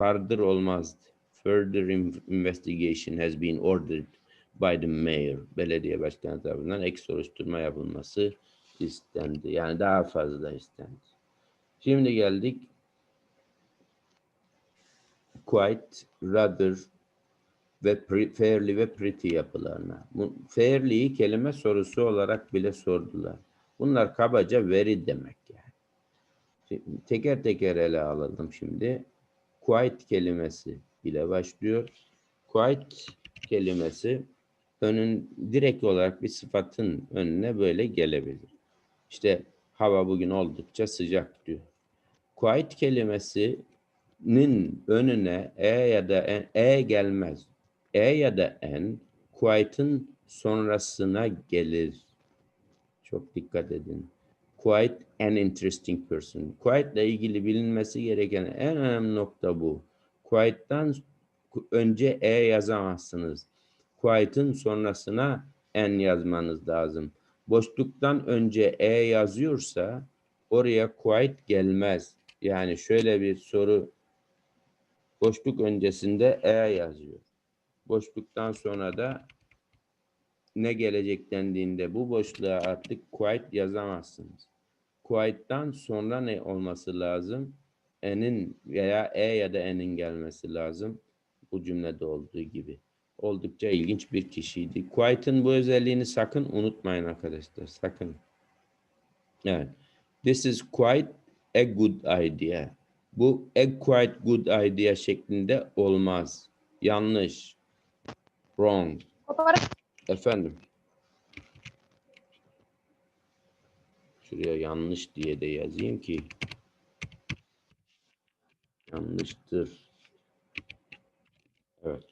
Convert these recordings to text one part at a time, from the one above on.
Further olmazdı. Further in- investigation has been ordered by the mayor. Belediye başkanı tarafından ek soruşturma yapılması istendi. Yani daha fazla istendi. Şimdi geldik quite, rather ve fairly ve pretty yapılarına. Bu fairly'yi kelime sorusu olarak bile sordular. Bunlar kabaca veri demek yani. Teker teker ele alalım şimdi. Quite kelimesi ile başlıyor. Quite kelimesi önün direkt olarak bir sıfatın önüne böyle gelebilir. İşte hava bugün oldukça sıcak diyor. Quite kelimesinin önüne e ya da en, e gelmez. E ya da en quite'ın sonrasına gelir. Çok dikkat edin. Quite an interesting person. Quite ile ilgili bilinmesi gereken en önemli nokta bu. Quite'dan önce e yazamazsınız. Quite'ın sonrasına en yazmanız lazım. Boşluktan önce e yazıyorsa oraya quite gelmez. Yani şöyle bir soru boşluk öncesinde e yazıyor. Boşluktan sonra da ne gelecek dendiğinde bu boşluğa artık quite yazamazsınız. Quite'dan sonra ne olması lazım? N'in veya E ya da N'in gelmesi lazım. Bu cümlede olduğu gibi. Oldukça ilginç bir kişiydi. Quite'ın bu özelliğini sakın unutmayın arkadaşlar. Sakın. Evet. This is quite a good idea. Bu a quite good idea şeklinde olmaz. Yanlış. Wrong. Efendim. Şuraya yanlış diye de yazayım ki yanlıştır. Evet.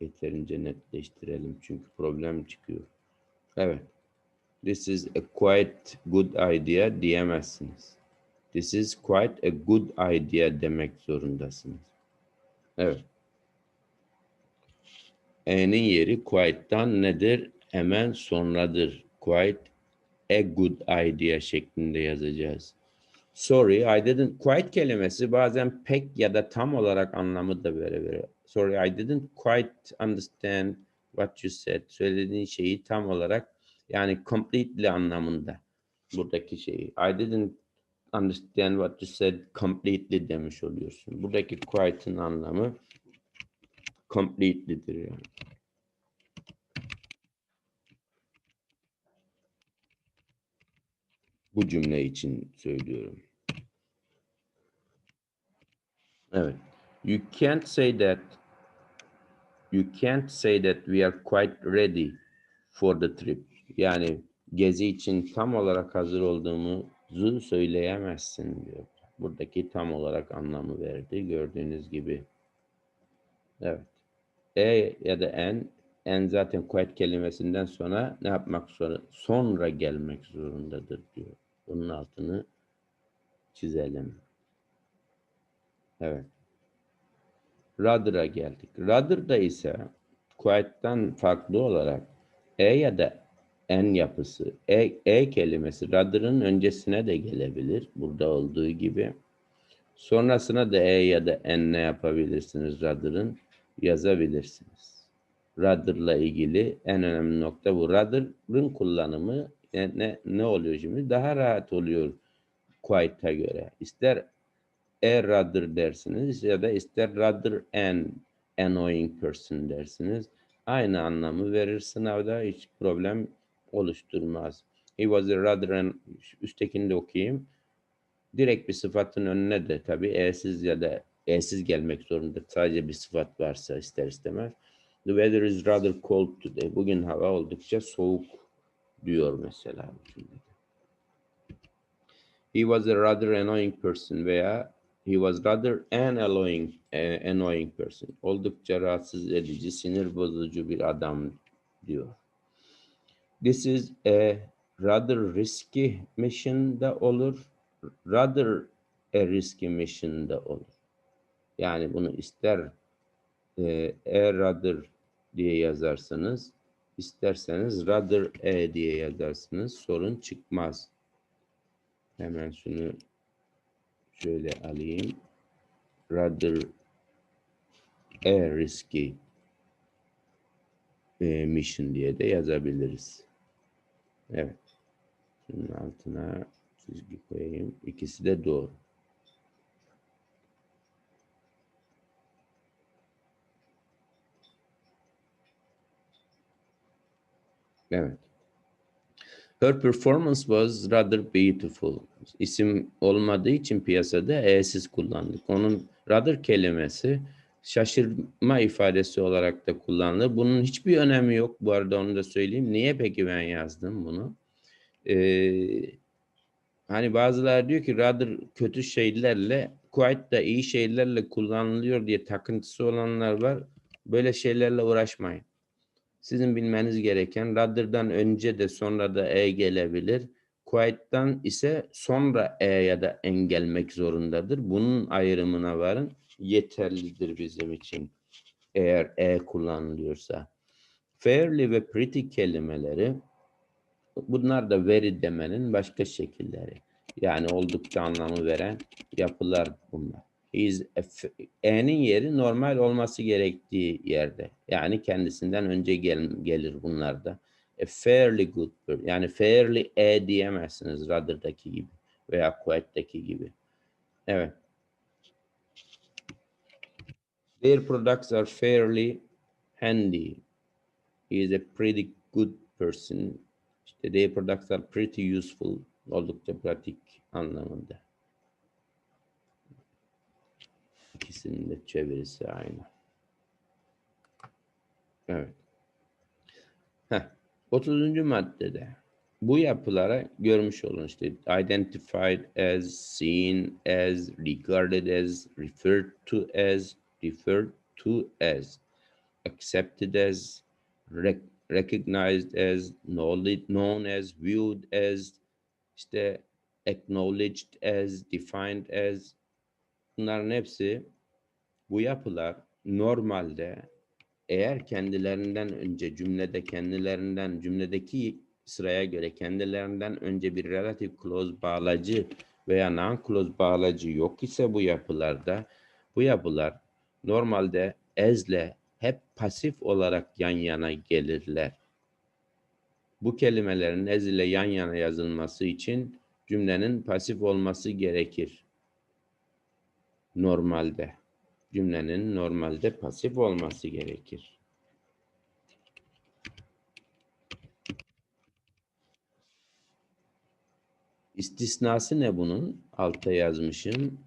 Yeterince netleştirelim çünkü problem çıkıyor. Evet. This is a quite good idea diyemezsiniz. This is quite a good idea demek zorundasınız. Evet. E'nin yeri quite'dan nedir? Hemen sonradır. Quite a good idea şeklinde yazacağız. Sorry, I didn't quite kelimesi bazen pek ya da tam olarak anlamı da verebilir. Sorry, I didn't quite understand what you said. Söylediğin şeyi tam olarak yani completely anlamında buradaki şeyi. I didn't understand what you said completely demiş oluyorsun. Buradaki quite'ın anlamı completely'dir yani. Bu cümle için söylüyorum. Evet. You can't say that you can't say that we are quite ready for the trip. Yani gezi için tam olarak hazır olduğumuzu söyleyemezsin diyor. Buradaki tam olarak anlamı verdi. Gördüğünüz gibi. Evet. E ya da en, en zaten quite kelimesinden sonra ne yapmak sonra sonra gelmek zorundadır diyor. Bunun altını çizelim. Evet. Rather'a geldik. Rather'da ise quite'dan farklı olarak e ya da en yapısı, e, e kelimesi rather'ın öncesine de gelebilir. Burada olduğu gibi. Sonrasına da e ya da en ne yapabilirsiniz rather'ın? Yazabilirsiniz. Rather'la ilgili en önemli nokta bu. Rather'ın kullanımı ne, ne, ne oluyor şimdi? Daha rahat oluyor quite'a göre. İster a rather dersiniz ya da ister rather an annoying person dersiniz. Aynı anlamı verir sınavda hiç problem oluşturmaz. He was a rather an üsttekini de okuyayım. Direkt bir sıfatın önüne de tabii e'siz ya da e'siz gelmek zorunda. Sadece bir sıfat varsa ister istemez. The weather is rather cold today. Bugün hava oldukça soğuk diyor mesela. He was a rather annoying person veya he was rather an annoying, eh, annoying person. Oldukça rahatsız edici, sinir bozucu bir adam diyor. This is a rather risky mission da olur. Rather a risky mission da olur. Yani bunu ister e, a rather diye yazarsanız, isterseniz rather a diye yazarsınız. Sorun çıkmaz. Hemen şunu şöyle alayım. Rather a risky e, mission diye de yazabiliriz. Evet. Şunun altına çizgi koyayım. İkisi de doğru. Evet. Her performance was rather beautiful. İsim olmadığı için piyasada e'siz kullandık. Onun rather kelimesi şaşırma ifadesi olarak da kullanılır. Bunun hiçbir önemi yok bu arada onu da söyleyeyim. Niye peki ben yazdım bunu? Ee, hani bazıları diyor ki rather kötü şeylerle quite da iyi şeylerle kullanılıyor diye takıntısı olanlar var. Böyle şeylerle uğraşmayın. Sizin bilmeniz gereken rather'dan önce de sonra da e gelebilir. Quite'dan ise sonra e ya da en gelmek zorundadır. Bunun ayrımına varın. Yeterlidir bizim için. Eğer e kullanılıyorsa. Fairly ve pretty kelimeleri bunlar da very demenin başka şekilleri. Yani oldukça anlamı veren yapılar bunlar. Is E'nin yeri normal olması gerektiği yerde. Yani kendisinden önce gel, gelir bunlarda. A fairly good person. Yani fairly E diyemezsiniz rather'daki gibi veya quite'deki gibi. Evet. Their products are fairly handy. He is a pretty good person. İşte their products are pretty useful. Oldukça pratik anlamında. İkisinin de çevirisi aynı. Evet. Heh. 30. maddede bu yapılara görmüş olun işte identified as, seen as, regarded as, referred to as, referred to as, accepted as, rec recognized as, known as, viewed as, işte acknowledged as, defined as, bunların hepsi bu yapılar normalde eğer kendilerinden önce cümlede kendilerinden cümledeki sıraya göre kendilerinden önce bir relative clause bağlacı veya non-clause bağlacı yok ise bu yapılarda bu yapılar normalde as'le hep pasif olarak yan yana gelirler. Bu kelimelerin as ile yan yana yazılması için cümlenin pasif olması gerekir. Normalde. Cümlenin normalde pasif olması gerekir. İstisnası ne bunun? Altta yazmışım.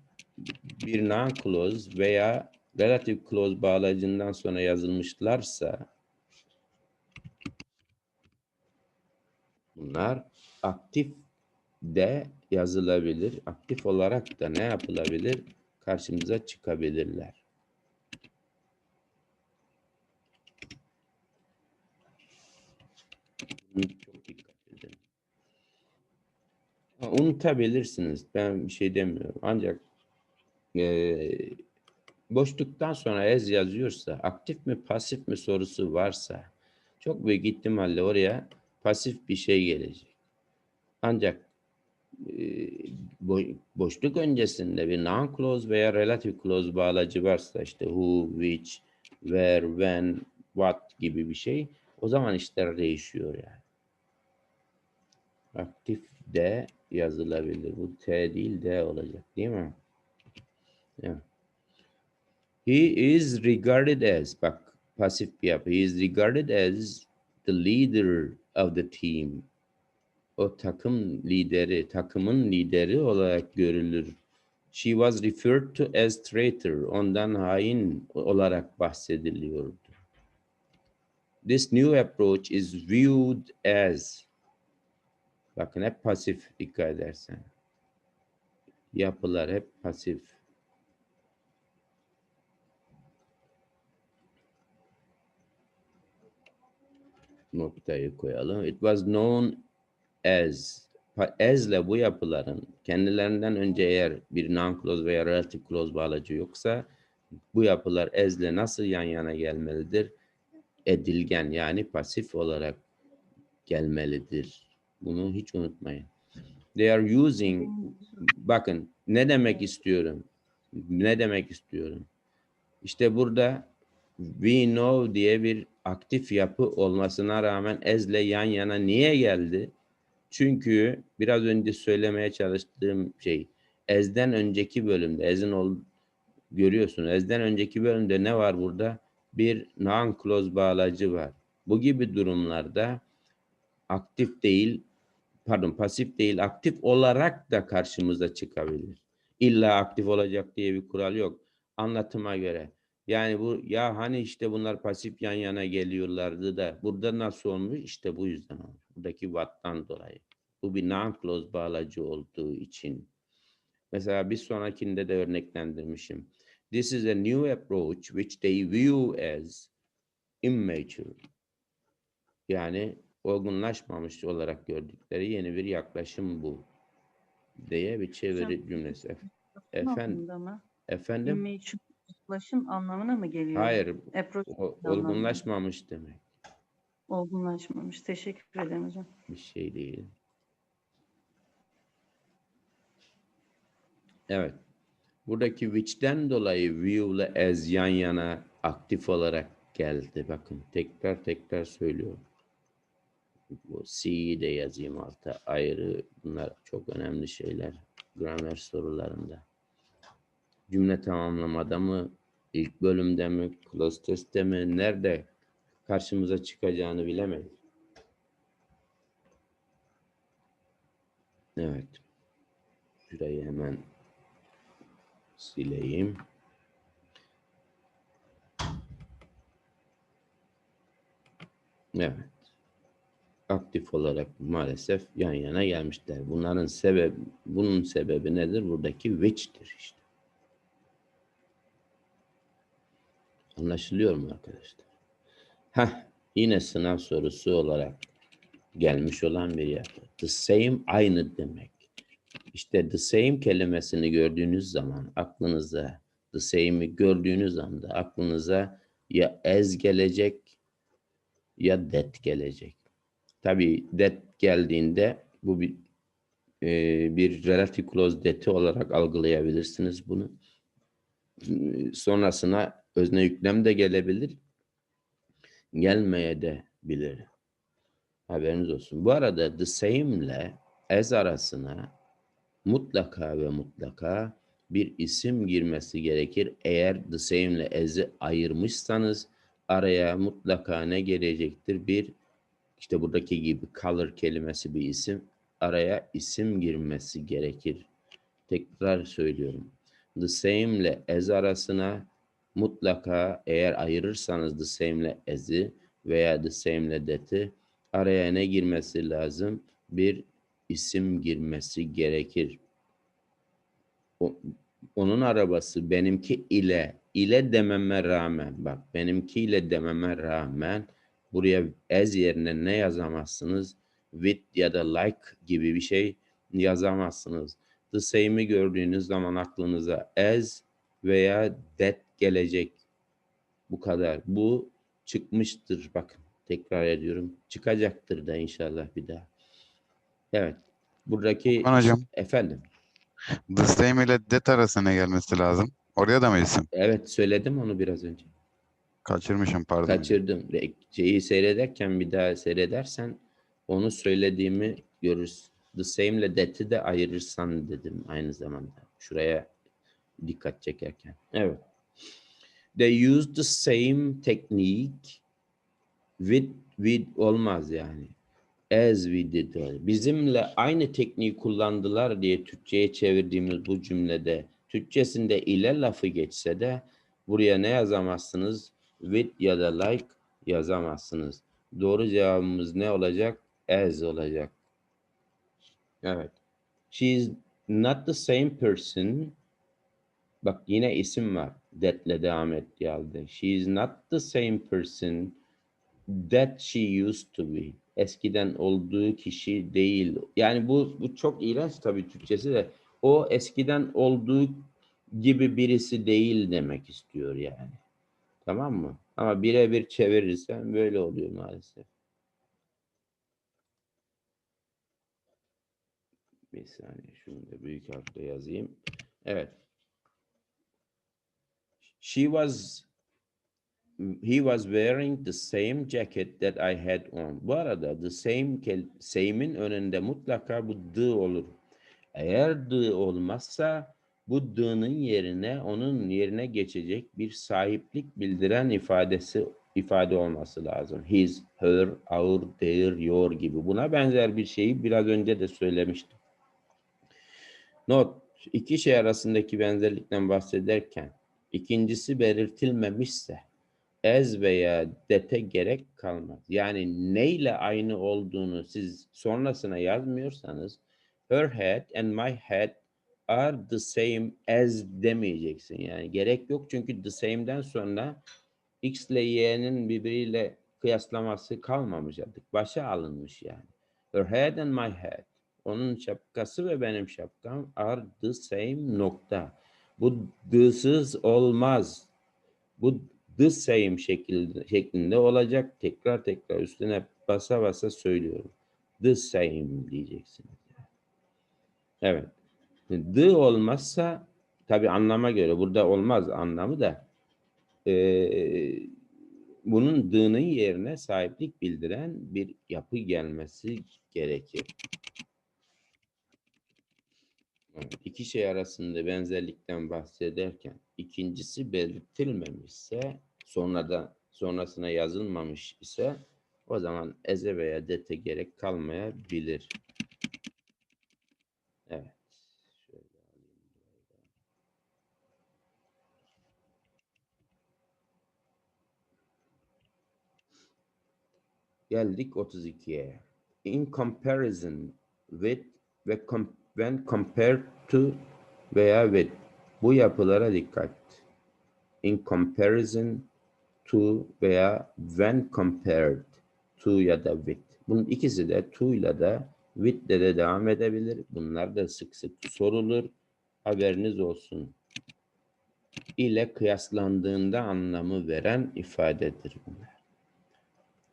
Bir non-clause veya relative clause bağlacından sonra yazılmışlarsa bunlar aktif de yazılabilir. Aktif olarak da ne yapılabilir? Karşımıza çıkabilirler. Çok dikkat edin. Unutabilirsiniz. Ben bir şey demiyorum. Ancak e, boşluktan sonra ez yazıyorsa aktif mi pasif mi sorusu varsa çok büyük ihtimalle oraya pasif bir şey gelecek. Ancak boşluk öncesinde bir non clause veya relative clause bağlacı varsa işte who, which, where, when, what gibi bir şey o zaman işler değişiyor yani. Aktif de yazılabilir. Bu T değil D olacak değil mi? Yeah. He is regarded as bak pasif bir yapı. He is regarded as the leader of the team. O takım lideri, takımın lideri olarak görülür. She was referred to as traitor. Ondan hain olarak bahsediliyordu. This new approach is viewed as Bakın hep pasif dikkat edersen. Yapılar hep pasif. Noktayı koyalım. It was known as as ile bu yapıların kendilerinden önce eğer bir non-clause veya relative clause bağlacı yoksa bu yapılar ile nasıl yan yana gelmelidir? Edilgen yani pasif olarak gelmelidir. Bunu hiç unutmayın. They are using bakın ne demek istiyorum? Ne demek istiyorum? İşte burada we know diye bir aktif yapı olmasına rağmen ezle yan yana niye geldi? Çünkü biraz önce söylemeye çalıştığım şey ezden önceki bölümde ezin ol görüyorsun. Ezden önceki bölümde ne var burada? Bir non-clause bağlacı var. Bu gibi durumlarda aktif değil, pardon pasif değil, aktif olarak da karşımıza çıkabilir. İlla aktif olacak diye bir kural yok. Anlatıma göre. Yani bu ya hani işte bunlar pasif yan yana geliyorlardı da burada nasıl olmuş? İşte bu yüzden olmuş. Buradaki watt'tan dolayı. Bu bir non-clause bağlacı olduğu için. Mesela bir sonrakinde de örneklendirmişim. This is a new approach which they view as immature. Yani olgunlaşmamış olarak gördükleri yeni bir yaklaşım bu diye bir çeviri cümlesi. Ef- Efendim? Efendim? Immature ulaşım anlamına mı geliyor? Hayır, Approach o- olgunlaşmamış demek. Olgunlaşmamış. Teşekkür ederim hocam. Bir şey değil. Evet. Buradaki which'ten dolayı view'le as yan yana aktif olarak geldi. Bakın tekrar tekrar söylüyorum. Bu C'yi de yazayım alta ayrı. Bunlar çok önemli şeyler. Gramer sorularında. Cümle tamamlamada mı? ilk bölümde mi? Close test'te mi? Nerede karşımıza çıkacağını bilemeyiz. Evet. Şurayı hemen sileyim. Evet. Aktif olarak maalesef yan yana gelmişler. Bunların sebep bunun sebebi nedir? Buradaki which'tir işte. Anlaşılıyor mu arkadaşlar? Heh, yine sınav sorusu olarak gelmiş olan bir yer. The same aynı demek. İşte the same kelimesini gördüğünüz zaman aklınıza the same'i gördüğünüz anda aklınıza ya as gelecek ya that gelecek. Tabii that geldiğinde bu bir e, bir relative clause that'i olarak algılayabilirsiniz bunu. Sonrasına özne yüklem de gelebilir. Gelmeye de bilir. Haberiniz olsun. Bu arada the same ile as arasına mutlaka ve mutlaka bir isim girmesi gerekir. Eğer the same ile as'i ayırmışsanız araya mutlaka ne gelecektir? Bir işte buradaki gibi color kelimesi bir isim. Araya isim girmesi gerekir. Tekrar söylüyorum. The same ile as arasına mutlaka eğer ayırırsanız the same ile as'i veya the same ile that'i araya ne girmesi lazım? Bir isim girmesi gerekir. O, onun arabası benimki ile ile dememe rağmen bak benimki ile dememe rağmen buraya as yerine ne yazamazsınız? With ya da like gibi bir şey yazamazsınız. The same'i gördüğünüz zaman aklınıza as veya that gelecek. Bu kadar. Bu çıkmıştır. Bakın tekrar ediyorum. Çıkacaktır da inşallah bir daha. Evet. Buradaki hocam. efendim. The same ile that arasına gelmesi lazım. Oraya da mı isim? Evet söyledim onu biraz önce. Kaçırmışım pardon. Kaçırdım. Şeyi seyrederken bir daha seyredersen onu söylediğimi görürsün. The same ile that'i de ayırırsan dedim aynı zamanda. Şuraya dikkat çekerken. Evet. They use the same technique with with olmaz yani. As we did. Bizimle aynı tekniği kullandılar diye Türkçe'ye çevirdiğimiz bu cümlede Türkçesinde ile lafı geçse de buraya ne yazamazsınız? With ya da like yazamazsınız. Doğru cevabımız ne olacak? As olacak. Evet. She is not the same person. Bak yine isim var. That'le devam ettiği halde. She is not the same person that she used to be. Eskiden olduğu kişi değil. Yani bu, bu çok iğrenç tabii Türkçesi de. O eskiden olduğu gibi birisi değil demek istiyor yani. Tamam mı? Ama birebir çevirirsen böyle oluyor maalesef. Bir saniye şunu da büyük harfle yazayım. Evet. She was he was wearing the same jacket that I had on. Bu arada the same same'in önünde mutlaka bu the olur. Eğer the olmazsa bu the'nın yerine onun yerine geçecek bir sahiplik bildiren ifadesi ifade olması lazım. His, her, our, their, your gibi. Buna benzer bir şeyi biraz önce de söylemiştim. Not, iki şey arasındaki benzerlikten bahsederken ikincisi belirtilmemişse as veya that'e gerek kalmaz. Yani neyle aynı olduğunu siz sonrasına yazmıyorsanız her head and my head are the same as demeyeceksin. Yani gerek yok çünkü the same'den sonra X ile Y'nin birbiriyle kıyaslaması kalmamış artık. Başa alınmış yani. Her head and my head. Onun şapkası ve benim şapkam are the same nokta. Bu the'sız olmaz. Bu the same şekilde, şeklinde olacak. Tekrar tekrar üstüne basa basa söylüyorum. The same diyeceksiniz. Evet. The olmazsa tabi anlama göre burada olmaz anlamı da eee, bunun the'nın yerine sahiplik bildiren bir yapı gelmesi gerekir. İki şey arasında benzerlikten bahsederken ikincisi belirtilmemişse sonra da sonrasına yazılmamış ise o zaman eze veya dete gerek kalmayabilir. Evet. Geldik 32'ye. In comparison with ve com- when compared to veya with. Bu yapılara dikkat. In comparison to veya when compared to ya da with. Bunun ikisi de to ile de with de de devam edebilir. Bunlar da sık sık sorulur. Haberiniz olsun. ile kıyaslandığında anlamı veren ifadedir bunlar.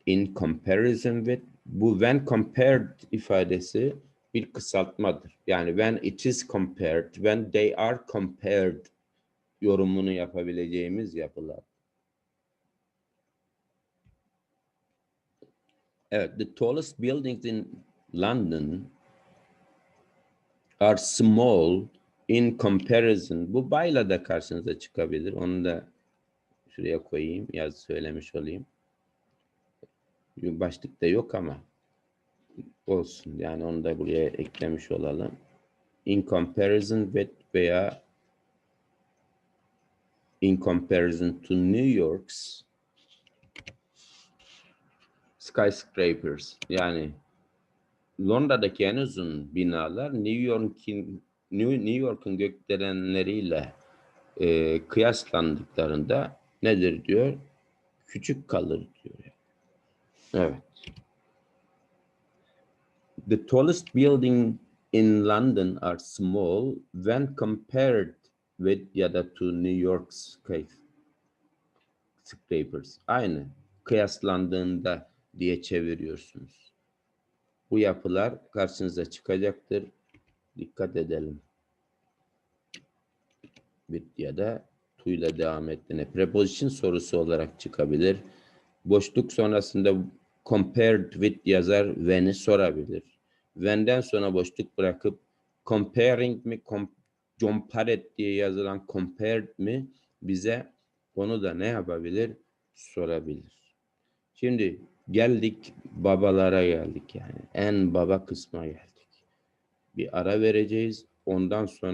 In comparison with bu when compared ifadesi bir kısaltmadır. Yani when it is compared, when they are compared yorumunu yapabileceğimiz yapılar. Evet, the tallest buildings in London are small in comparison. Bu bayla da karşınıza çıkabilir. Onu da şuraya koyayım, yaz söylemiş olayım. Başlıkta yok ama olsun. Yani onu da buraya eklemiş olalım. In comparison with veya in comparison to New York's skyscrapers. Yani Londra'daki en uzun binalar New York'in New, York'un gökdelenleriyle e, kıyaslandıklarında nedir diyor? Küçük kalır diyor. Evet. The tallest building in London are small when compared with ya da to New York's skyscrapers. Aynı. Kıyaslandığında diye çeviriyorsunuz. Bu yapılar karşınıza çıkacaktır. Dikkat edelim. With ya da ile devam ettiğine. Preposition sorusu olarak çıkabilir. Boşluk sonrasında compared with yazar when'i sorabilir. When'den sonra boşluk bırakıp comparing mi, com compared diye yazılan compared mi bize onu da ne yapabilir? Sorabilir. Şimdi geldik babalara geldik yani. En baba kısma geldik. Bir ara vereceğiz. Ondan sonra